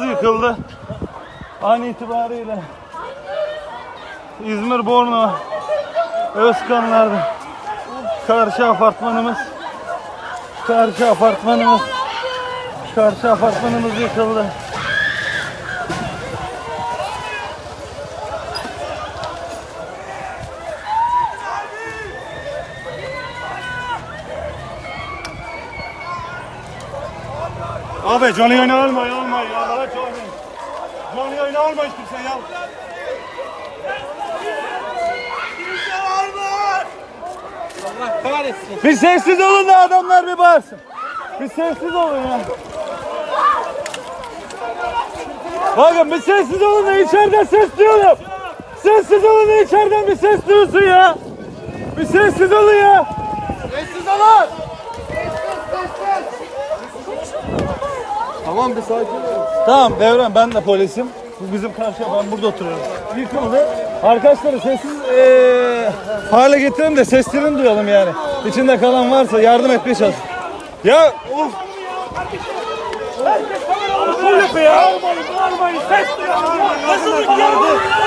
yıkıldı. An itibariyle İzmir Borno Özkanlar'da karşı apartmanımız karşı apartmanımız karşı apartmanımız yıkıldı. Abi Johnny oyunu alma, alma ya. Allah Johnny. Johnny oyunu alma hiç kimse ya. Bir sessiz olun da adamlar bir bağırsın. Bir sessiz olun ya. Bakın bir sessiz olun da içeriden ses duyalım. Sessiz olun da içeriden bir ses duyulsun ya. Bir sessiz olun ya. Sessiz olun. Tamam bir sakin ol. Tamam Devran ben de polisim. Bu bizim karşıya ben burada oturuyorum. Yıkıldı. Arkadaşları sessiz eee hale getirelim de seslerini duyalım yani. İçinde kalan varsa yardım etmeye çalış. Ya of. Herkes kamera yapıyor ya. Bağırmayın, bağırmayın. Ses duyalım. Hazırlık yapın.